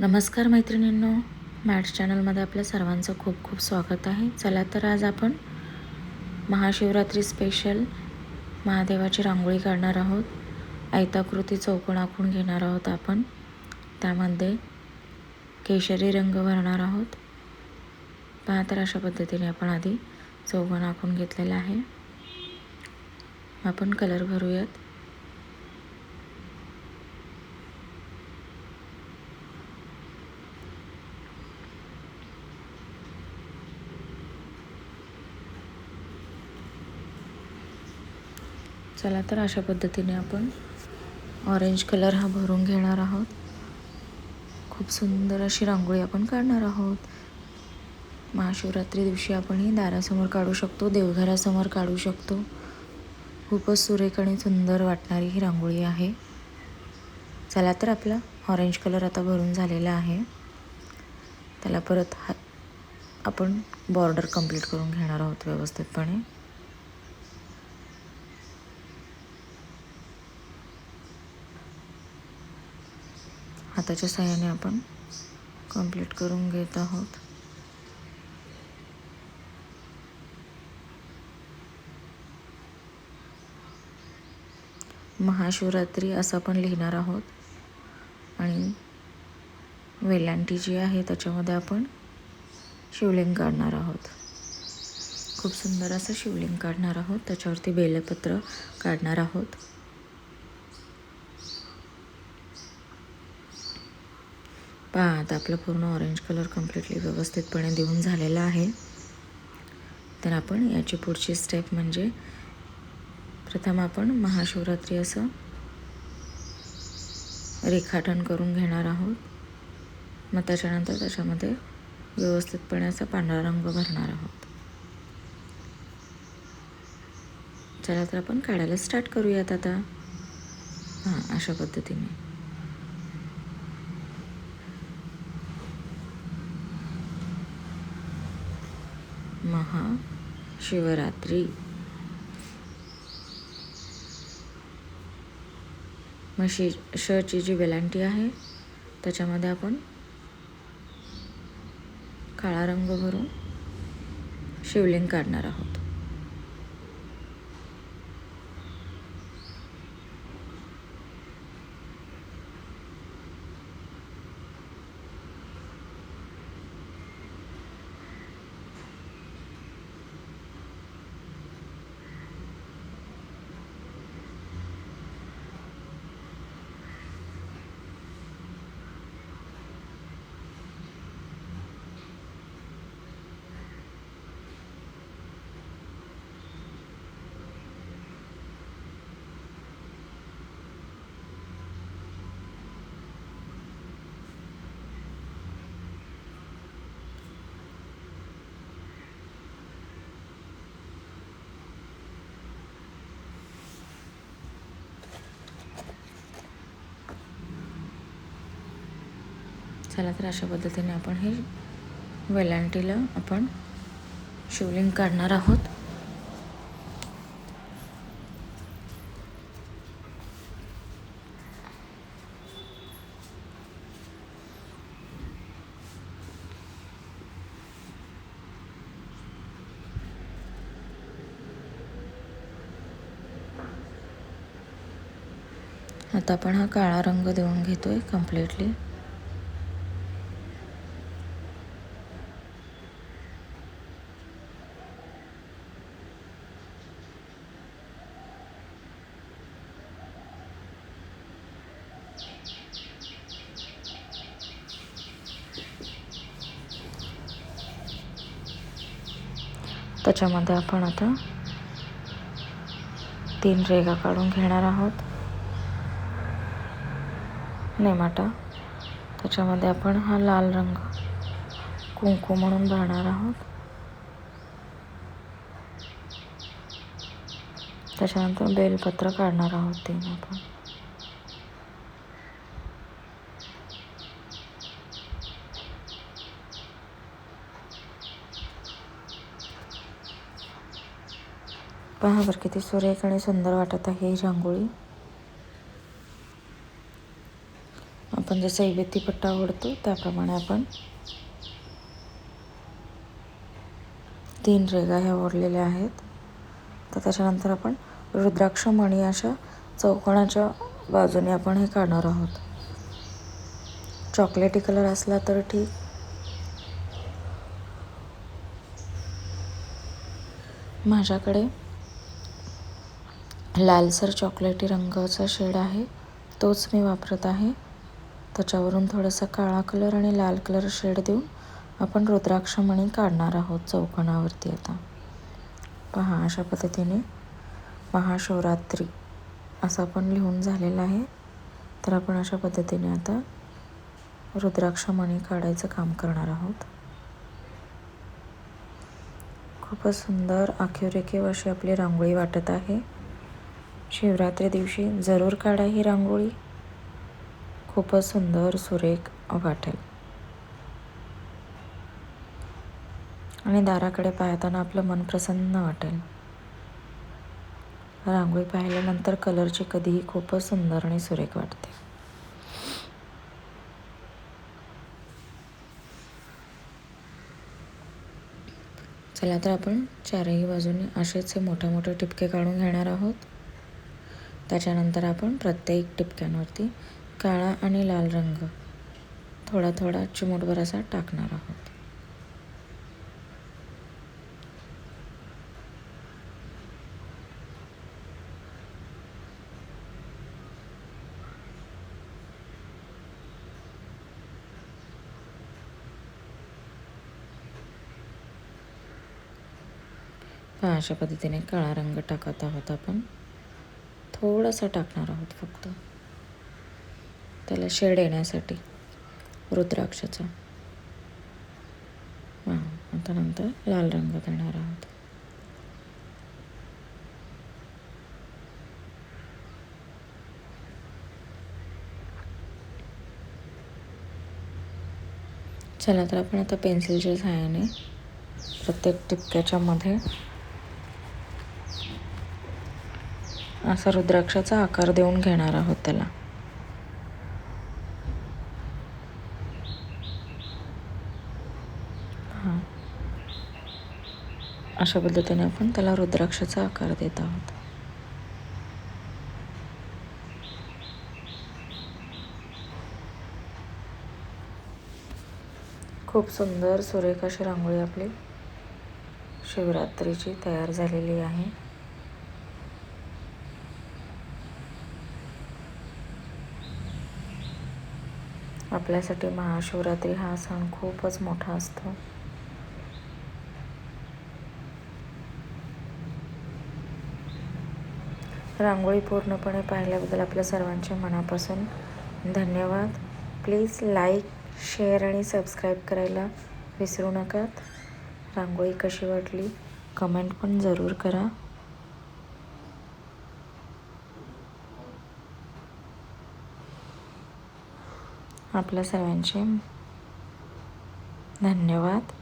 नमस्कार मैत्रिणींनो मॅट्स चॅनलमध्ये आपल्या सर्वांचं खूप खूप स्वागत आहे. चला तर आज आपण महाशिवरात्री स्पेशल महादेवाची रांगोळी काढणार आहोत. आयताकृती चौकोन आखून घेणार आहोत आपण. त्यामध्ये केशरी रंग भरणार आहोत. पहा तर अशा पद्धतीने आपण आधी चौकोन आखून घेतलेला आहे. आपण कलर भरूयात. चला तर अशा पद्धतीने आपण ऑरेंज कलर हा भरून घेणार आहोत. खूप सुंदर अशी रांगोळी आपण काढणार आहोत. महाशिवरात्री दिवशी आपण ही दारासमोर काढू शकतो देवघरासमोर काढू शकतो. खूपच सुरेख आणि सुंदर वाटणारी ही रांगोळी आहे. चला तर आपला ऑरेंज कलर आता भरून झालेला आहे. त्याला परत हा आपण बॉर्डर कंप्लीट करून घेणार आहोत व्यवस्थितपणे. हाताच्या सहाय्याने आपण कंप्लीट करून घेत आहोत. महाशिवरात्री असं आपण लिहिणार आहोत. आणि वेलांटी जी आहे त्याच्यामध्ये आपण शिवलिंग काढणार आहोत. खूप सुंदर असं शिवलिंग काढणार आहोत. त्याच्यावरती बेलपत्र काढणार आहोत. पहा आता आपलं पूर्ण ऑरेंज कलर कम्प्लिटली व्यवस्थितपणे देऊन झालेला आहे. तर आपण याची पुढची स्टेप म्हणजे प्रथम आपण महाशिवरात्री असं रेखाटन करून घेणार आहोत. मग त्याच्यानंतर त्याच्यामध्ये व्यवस्थितपणे असा पांढरा रंग भरणार आहोत. चला तर आपण काढायला स्टार्ट करूयात आता. हां अशा पद्धतीने. महाशिवरात्री मग शि शची जी वेलांटी आहे त्याच्यामध्ये आपण काळा रंग भरून शिवलिंग काढणार आहोत. चला तर अशा पद्धतीने आपण हे वेलांटीला आपण शिवलिंग काढणार आहोत. आता आपण हा काळा रंग देऊन घेतोय कम्प्लिटली त्याच्यामध्ये आपण आता तीन रेगा काढून घेणार आहोत. नेमाटा त्याच्यामध्ये आपण हा लाल रंग कुंकू म्हणून भरणार आहोत. त्याच्यानंतर बेलपत्र काढणार आहोत तीन आपण. पहा बरं किती सुरेख आणि सुंदर वाटत आहे ही रांगोळी. आपण जसं इवेती पट्टा ओढतो त्याप्रमाणे आपण तीन रेगा ह्या ओढलेल्या आहेत. तर त्याच्यानंतर आपण रुद्राक्ष मणी अशा चौकोनाच्या बाजूने आपण हे काढणार आहोत. चॉकलेटी कलर असला तर ठीक. माझ्याकडे लालसर चॉकलेटी रंगाचा शेड आहे. तोच मी वापरत आहे. त्याच्यावरून थोडासा काळा कलर आणि लाल कलर शेड देऊन आपण रुद्राक्षमणी काढणार आहोत चौकोनावरती आता. पहा अशा पद्धतीने महाशिवरात्री असं आपण लिहून झालेलं आहे. तर आपण अशा पद्धतीने आता रुद्राक्षमणी काढायचं काम करणार आहोत. खूपच सुंदर आखीव अशी आपली रांगोळी वाटत आहे. शिवरात्री दिवशी जरूर काढा ही रांगोळी. खूपच सुंदर सुरेख वाटेल. आणि दाराकडे पाहताना आपलं मन प्रसन्न वाटेल. रांगोळी पाहिल्यानंतर कलरची कधीही खूपच सुंदर आणि सुरेख वाटते. चला तर आपण चारही बाजूने असेच हे मोठे मोठे टिपके काढून घेणार आहोत. त्याच्यानंतर आपण प्रत्येक टिपक्यांवरती काळा आणि लाल रंग थोडा थोडा चिमूटभर असा टाकणार आहोत. अशा पद्धतीने काळा रंग टाकत आहोत आपण. थोडासा टाकणार आहोत फक्त. त्याला शेड येण्यासाठी रुद्राक्षाचा. हां आता नंतर लाल रंग देणार आहोत. चला तर आपण आता पेन्सिलच्या सहाय्याने प्रत्येक टिपक्याच्या असा रुद्राक्षाचा आकार देऊन घेणार आहोत त्याला. हां. अशा पद्धतीने आपण त्याला रुद्राक्षाचा आकार देत आहोत. खूप सुंदर सुरेख अशी रांगोळी आपली शिवरात्रीची तयार झालेली आहे. आपल्यासाठी महाशिवरात्री हा सण खूपच मोठा असतो. रांगोळी पूर्णपणे पाहिल्याबद्दल आपल्या सर्वांचे मनापासून धन्यवाद. प्लीज लाईक शेअर आणि सबस्क्राईब करायला विसरू नका. रांगोळी कशी वाटली? कमेंट पण जरूर करा. आपल्या सर्वांचे धन्यवाद.